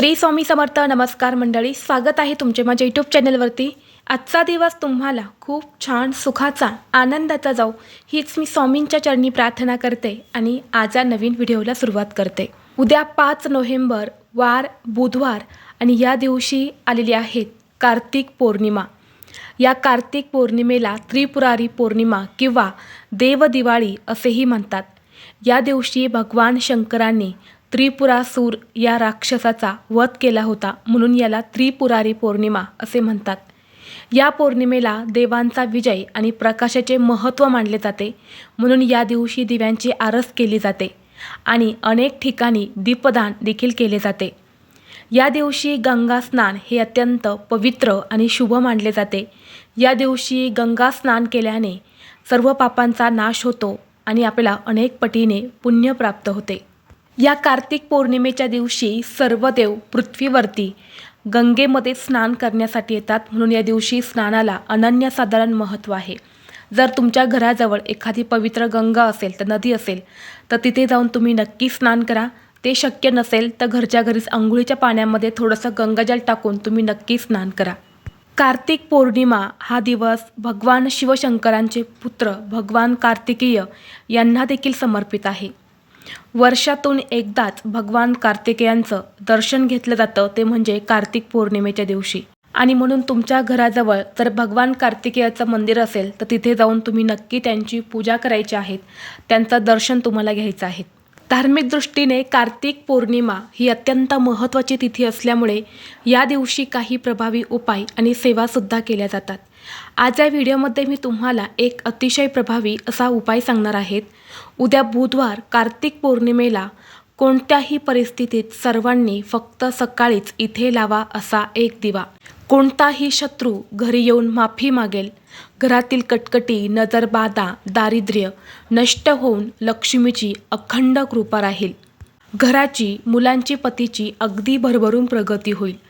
श्री स्वामी समर्थ नमस्कार मंडळी स्वागत आहे तुमचे माझ्या यूट्यूब चॅनलवरती. आजचा दिवस तुम्हाला खूप छान सुखाचा आनंदाचा जाऊ हीच मी स्वामींच्या चरणी प्रार्थना करते आणि आज या नवीन व्हिडिओला सुरुवात करते. उद्या पाच नोव्हेंबर वार बुधवार आणि या दिवशी आलेली आहेत कार्तिक पौर्णिमा. या कार्तिक पौर्णिमेला त्रिपुरारी पौर्णिमा किंवा देवदिवाळी असेही म्हणतात. या दिवशी भगवान शंकरांनी त्रिपुरासूर या राक्षसाचा वध केला होता म्हणून याला त्रिपुरारी पौर्णिमा असे म्हणतात. या पौर्णिमेला देवांचा विजय आणि प्रकाशाचे महत्त्व मानले जाते म्हणून या दिवशी दिव्यांची आरस केली जाते आणि अनेक ठिकाणी दीपदान देखील केले जाते. या दिवशी गंगा स्नान हे अत्यंत पवित्र आणि शुभ मानले जाते. या दिवशी गंगा स्नान केल्याने सर्व पापांचा नाश होतो आणि आपल्याला अनेक पटीने पुण्य प्राप्त होते. या कार्तिक पौर्णिमेच्या दिवशी सर्व देव पृथ्वीवरती गंगेमध्ये स्नान करण्यासाठी येतात. म्हणून या दिवशी स्नानाला अनन्यसाधारण महत्त्व आहे. जर तुमच्या घराजवळ एखादी पवित्र गंगा असेल तर नदी असेल तर तिथे जाऊन तुम्ही नक्की स्नान करा. ते शक्य नसेल तर घरच्या घरीच आंघोळीच्या पाण्यामध्ये थोडंसं गंगाजल टाकून तुम्ही नक्की स्नान करा. कार्तिक पौर्णिमा हा दिवस भगवान शिवशंकरांचे पुत्र भगवान कार्तिकेय यांना देखील समर्पित आहे. वर्षातून एकदाच भगवान कार्तिकेयांचं दर्शन घेतलं जातं ते म्हणजे कार्तिक पौर्णिमेच्या दिवशी. आणि म्हणून तुमच्या घराजवळ जर भगवान कार्तिकेयाचं मंदिर असेल तर तिथे जाऊन तुम्ही नक्की त्यांची पूजा करायची आहेत. त्यांचं दर्शन तुम्हाला घ्यायचं आहे. धार्मिक दृष्टीने कार्तिक पौर्णिमा ही अत्यंत महत्त्वाची तिथी असल्यामुळे या दिवशी काही प्रभावी उपाय आणि सेवासुद्धा केल्या जातात. आज या व्हिडिओमध्ये मी तुम्हाला एक अतिशय प्रभावी असा उपाय सांगणार आहेत. उद्या बुधवार कार्तिक पौर्णिमेला कोणत्याही परिस्थितीत सर्वांनी फक्त सकाळीच इथे लावा असा एक दिवा. कोणताही शत्रू घरी येऊन माफी मागेल. घरातील कटकटी नजरबाधा दारिद्र्य नष्ट होऊन लक्ष्मीची अखंड कृपा राहील. घराची मुलांची पतीची अगदी भरभरून प्रगती होईल.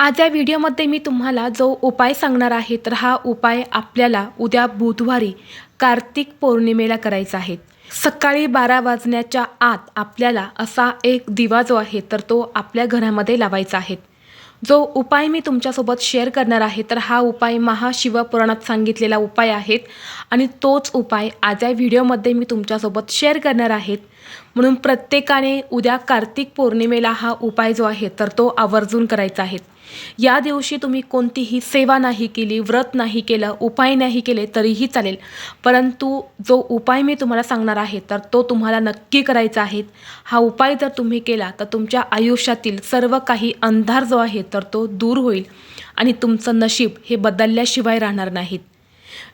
आज या व्हिडिओमध्ये मी तुम्हाला जो उपाय सांगणार आहे तर हा उपाय आपल्याला उद्या बुधवारी कार्तिक पौर्णिमेला करायचा आहे. सकाळी बारा वाजण्याच्या आत आपल्याला असा एक दिवा जो आहे तर तो आपल्या घरामध्ये लावायचा आहे. जो उपाय मी तुमच्यासोबत शेअर करणार आहे तर हा उपाय महाशिवपुराणात सांगितलेला उपाय आहेत आणि तोच उपाय आज या व्हिडिओमध्ये मी तुमच्यासोबत शेअर करणार आहेत म्हणून प्रत्येकाने उद्या कार्तिक पौर्णिमेला हा उपाय जो आहे तर तो आवर्जून करायचा आहे. या दिवशी तुम्ही कोणतीही सेवा नाही केली व्रत नाही केलं उपाय नाही केले तरीही चालेल. परंतु जो उपाय मी तुम्हाला सांगणार आहे तर तो तुम्हाला नक्की करायचा आहे. हा उपाय जर तुम्ही केला तर तुमच्या आयुष्यातील सर्व काही अंधार जो आहे तर तो दूर होईल आणि तुमचं नशीब हे बदलल्याशिवाय राहणार नाहीत.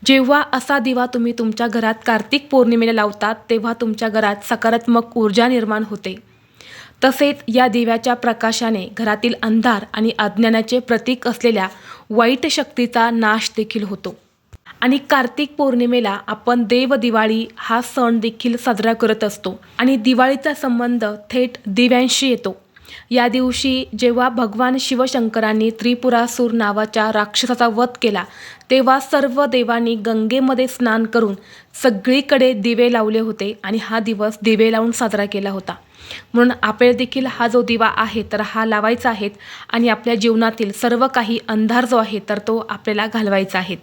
जेव्हा असा दिवा तुम्ही तुमच्या घरात कार्तिक पौर्णिमेला लावतात तेव्हा तुमच्या घरात सकारात्मक ऊर्जा निर्माण होते. तसेच या दिव्याच्या प्रकाशाने घरातील अंधार आणि अज्ञानाचे प्रतीक असलेल्या वाईट शक्तीचा नाश देखील होतो. आणि कार्तिक पौर्णिमेला आपण देव दिवाळी हा सण देखील साजरा करत असतो. आणि दिवाळीचा संबंध थेट दिव्यांशी येतो. या दिवशी जेव्हा भगवान शिवशंकरांनी त्रिपुरासूर नावाच्या राक्षसाचा वध केला तेव्हा सर्व देवांनी गंगेमध्ये स्नान करून सगळीकडे दिवे लावले होते आणि हा दिवस दिवे लावून साजरा केला होता. म्हणून आपल्याला देखील हा जो दिवा आहे तर हा लावायचा आहे आणि आपल्या जीवनातील सर्व काही अंधार जो आहे तर तो आपल्याला घालवायचा आहे.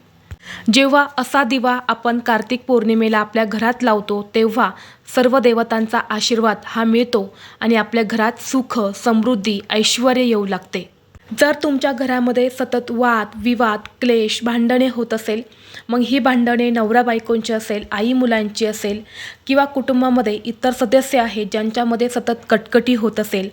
जेव्हा असा दिवा आपण कार्तिक पौर्णिमेला आपल्या घरात लावतो तेव्हा सर्व देवतांचा आशीर्वाद हा मिळतो आणि आपल्या घरात सुख समृद्धी ऐश्वर येऊ लागते. जर तुमच्या घरामध्ये सतत वाद विवाद क्लेश भांडणे होत असेल मग ही भांडणे नवरा बायकोंची असेल आई मुलांची असेल किंवा कुटुंबामध्ये इतर सदस्य आहेत ज्यांच्यामध्ये सतत कटकटी होत असेल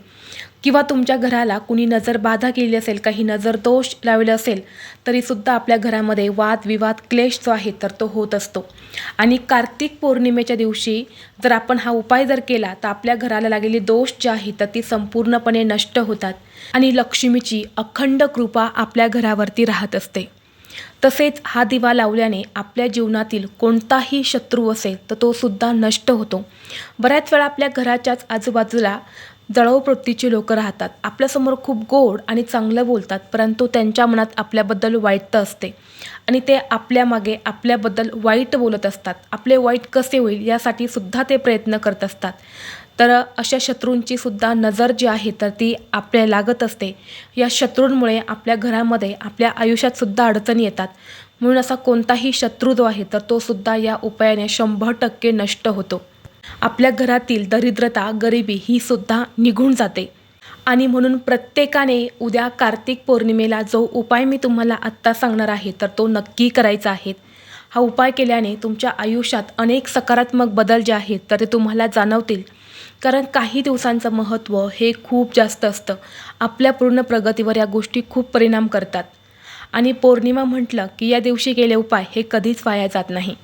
किंवा तुमच्या घराला कुणी नजर बाधा केली असेल काही नजर दोष लावले असेल तरीसुद्धा आपल्या घरामध्ये वादविवाद क्लेश जो आहे तर तो होत असतो. आणि कार्तिक पौर्णिमेच्या दिवशी जर आपण हा उपाय जर केला तर आपल्या घराला लागलेली दोष जे आहे तर ती संपूर्णपणे नष्ट होतात आणि लक्ष्मीची अखंड कृपा आपल्या घरावरती राहत असते. तसेच हा दिवा लावल्याने आपल्या जीवनातील कोणताही शत्रू असेल तर तो सुद्धा नष्ट होतो. बऱ्याच वेळा आपल्या घराच्याच आजूबाजूला जळवप्रवृत्तीची लोक राहतात. आपल्यासमोर खूप गोड आणि चांगलं बोलतात परंतु त्यांच्या मनात आपल्याबद्दल वाईट असते आणि ते आपल्या मागे आपल्याबद्दल वाईट बोलत असतात. आपले वाईट कसे होईल यासाठी सुद्धा ते प्रयत्न करत असतात. तर अशा शत्रूंची सुद्धा नजर जी आहे तर ती आपल्या लागत असते. या शत्रूंमुळे आपल्या घरामध्ये आपल्या आयुष्यात सुद्धा अडचणी येतात. म्हणून असा कोणताही शत्रू जो आहे तर तो सुद्धा या उपायाने शंभर टक्के नष्ट होतो. आपल्या घरातील दरिद्रता गरिबी ही सुद्धा निघून जाते. आणि म्हणून प्रत्येकाने उद्या कार्तिक पौर्णिमेला जो उपाय मी तुम्हाला आत्ता सांगणार आहे तर तो नक्की करायचा आहे. हा उपाय केल्याने तुमच्या आयुष्यात अनेक सकारात्मक बदल जे आहेत तर ते तुम्हाला जाणवतील. कारण काही दिवसांचं महत्त्व हे खूप जास्त असतं. आपल्या पूर्ण प्रगतीवर या गोष्टी खूप परिणाम करतात. आणि पौर्णिमा म्हटलं की या दिवशी केले उपाय हे कधीच वाया जात नाही.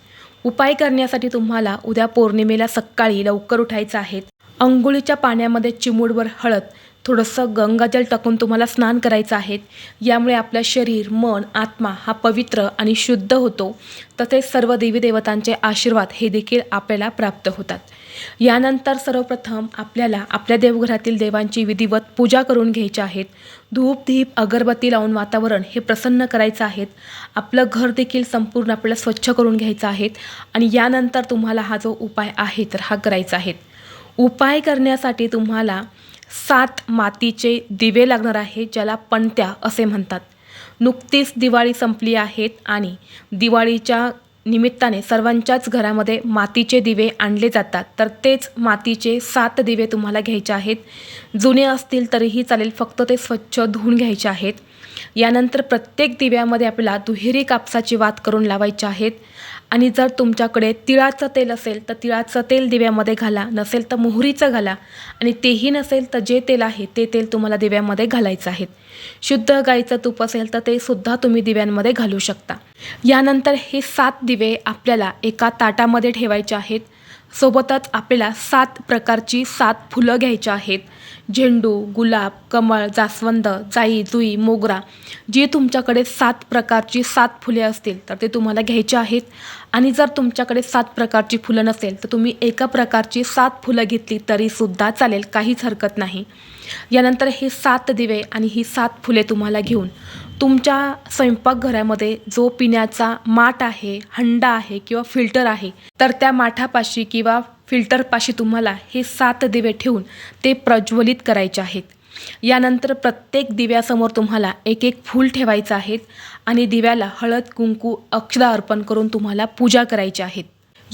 उपाय करण्यासाठी तुम्हाला उद्या पौर्णिमेला सकाळी लवकर उठायचं आहे. अंघोळीच्या पाण्यामध्ये चिमूडवर हळद थोडंसं गंगाजल टाकून तुम्हाला स्नान करायचं आहे. यामुळे आपलं शरीर मन आत्मा हा पवित्र आणि शुद्ध होतो. तसेच सर्व देवी देवतांचे आशीर्वाद हे देखील आपल्याला प्राप्त होतात. यानंतर सर्वप्रथम आपल्याला आपल्या देवघरातील देवांची विधिवत पूजा करून घ्यायची आहेत. धूप धीप अगरबत्ती लावून वातावरण हे प्रसन्न करायचं आहेत. आपलं घर देखील संपूर्ण आपल्याला स्वच्छ करून घ्यायचं आहेत आणि यानंतर तुम्हाला हा जो उपाय आहे तर हा करायचा आहे. उपाय करण्यासाठी तुम्हाला सात मातीचे दिवे लागणार आहे ज्याला पणत्या असे म्हणतात. नुकतीच दिवाळी संपली आहेत आणि दिवाळीच्या निमित्ताने सर्वांच्याच घरामध्ये मातीचे दिवे आणले जातात. तर तेच मातीचे सात दिवे तुम्हाला घ्यायचे आहेत. जुने असतील तरीही चालेल फक्त ते स्वच्छ धुवून घ्यायचे आहेत. यानंतर प्रत्येक दिव्यामध्ये आपल्याला दुहेरी कापसाची वात करून लावायची आहेत. आणि जर तुमच्याकडे तिळाचं तेल असेल तर तिळाचं तेल दिव्यामध्ये घाला. नसेल तर मोहरीचं घाला. आणि तेही नसेल तर जे तेल आहे ते तेल तुम्हाला दिव्यामध्ये घालायचं आहे. शुद्ध गाईचं तूप असेल तर ते सुद्धा तुम्ही दिव्यांमध्ये घालू शकता. यानंतर हे सात दिवे आपल्याला एका ताटामध्ये ठेवायचे आहेत. सोबतच आपल्याला सात प्रकारची सात फुलं घ्यायची आहेत. झेंडू गुलाब कमळ जास्वंद जाई जुई मोगरा. जी तुमच्याकडे सात प्रकारची सात फुले असतील तर ते तुम्हाला घ्यायचे आहेत. आणि जर तुमच्याकडे सात प्रकारची फुलं नसेल तर तुम्ही एका प्रकारची सात फुलं घेतली तरीसुद्धा चालेल काहीच हरकत नाही. यानंतर हे सात दिवे आणि ही सात फुले तुम्हाला घेऊन तुमच्या स्वयंपाकघरामध्ये जो पिण्याचा माठ आहे हंडा आहे किंवा फिल्टर आहे तर त्या माठापाशी किंवा फिल्टरपाशी तुम्हाला हे सात दिवे ठेवून ते प्रज्वलित करायचे आहेत. यानंतर प्रत्येक दिव्यासमोर तुम्हाला एक एक फूल ठेवायचं आहे आणि दिव्याला हळद कुंकू अक्षदा अर्पण करून तुम्हाला पूजा करायची आहेत.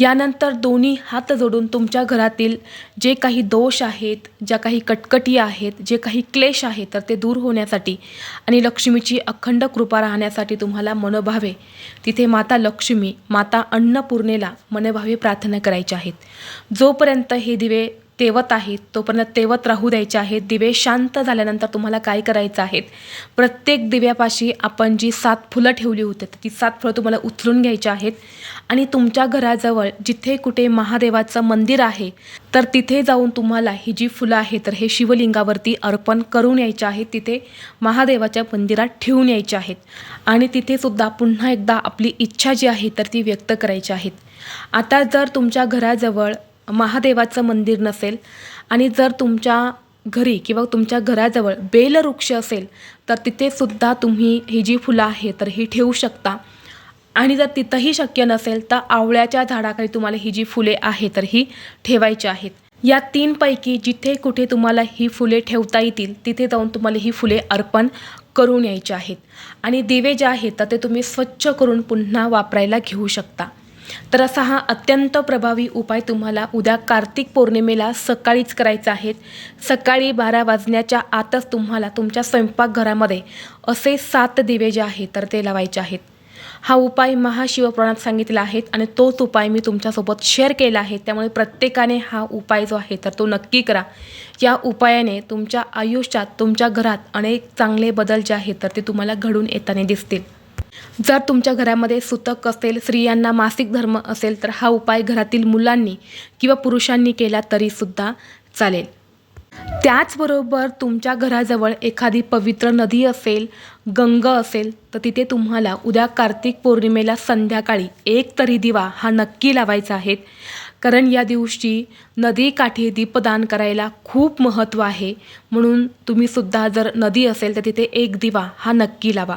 यानंतर दोन्ही हात जोडून तुमच्या घरातील जे काही दोष आहेत ज्या काही कटकटी आहेत जे काही क्लेश आहेत तर ते दूर होण्यासाठी आणि लक्ष्मीची अखंड कृपा राहण्यासाठी तुम्हाला मनोभावे. तिथे माता लक्ष्मी माता अन्नपूर्णेला मनोभावे प्रार्थना करायच्या आहेत. जोपर्यंत हे दिवे तेवत आहेत तोपर्यंत तेवत राहू द्यायचे आहेत. दिवे शांत झाल्यानंतर तुम्हाला काय करायचं आहे? प्रत्येक दिव्यापाशी आपण जी सात फुलं ठेवली होती तर ती सात फुलं तुम्हाला उचलून घ्यायची आहेत. आणि तुमच्या घराजवळ जिथे कुठे महादेवाचं मंदिर आहे तर तिथे जाऊन तुम्हाला ही जी फुलं आहे तर हे शिवलिंगावरती अर्पण करून यायचे आहेत. तिथे महादेवाच्या मंदिरात ठेवून यायचे आहेत. आणि तिथेसुद्धा पुन्हा एकदा आपली इच्छा जी आहे तर ती व्यक्त करायची आहेत. आता जर तुमच्या घराजवळ महादेवाचं मंदिर नसेल आणि जर तुमच्या घरी किंवा तुमच्या घराजवळ बेलवृक्ष असेल तर तिथे सुद्धा तुम्ही ही जी फुलं आहे तर ही ठेवू शकता. आणि जर तिथंही शक्य नसेल तर आवळ्याच्या झाडाखाली तुम्हाला ही जी फुले आहे तर ही ठेवायची आहेत. या तीनपैकी जिथे कुठे तुम्हाला ही फुले ठेवता येतील तिथे जाऊन तुम्हाला ही फुले अर्पण करून यायची आहेत. आणि दिवे जे आहेत तर ते तुम्ही स्वच्छ करून पुन्हा वापरायला घेऊ शकता. तर असा हा अत्यंत प्रभावी उपाय तुम्हाला उद्या कार्तिक पौर्णिमेला सकाळीच करायचा आहे. सकाळी बारा वाजण्याच्या आतच तुम्हाला तुमच्या स्वयंपाकघरामध्ये असे सात दिवे जे आहेत तर ते लावायचे आहेत. हा उपाय महाशिवपुराणात सांगितला आहे आणि तोच उपाय मी तुमच्यासोबत शेअर केला आहे. त्यामुळे प्रत्येकाने हा उपाय जो आहे तर तो नक्की करा. या उपायाने तुमच्या आयुष्यात तुमच्या घरात अनेक चांगले बदल जे आहेत तर ते तुम्हाला घडून येताना दिसतील. जर तुमच्या घरामध्ये सुतक असेल स्त्रियांना मासिक धर्म असेल तर हा उपाय घरातील मुलांनी किंवा पुरुषांनी केला तरीसुद्धा चालेल. त्याचबरोबर तुमच्या घराजवळ एखादी पवित्र नदी असेल गंग असेल तर तिथे तुम्हाला उद्या कार्तिक पौर्णिमेला संध्याकाळी एक तरी दिवा हा नक्की लावायचा आहे. कारण या दिवशी नदीकाठी दीपदान करायला खूप महत्त्व आहे. म्हणून तुम्हीसुद्धा जर नदी असेल तर तिथे एक दिवा हा नक्की लावा.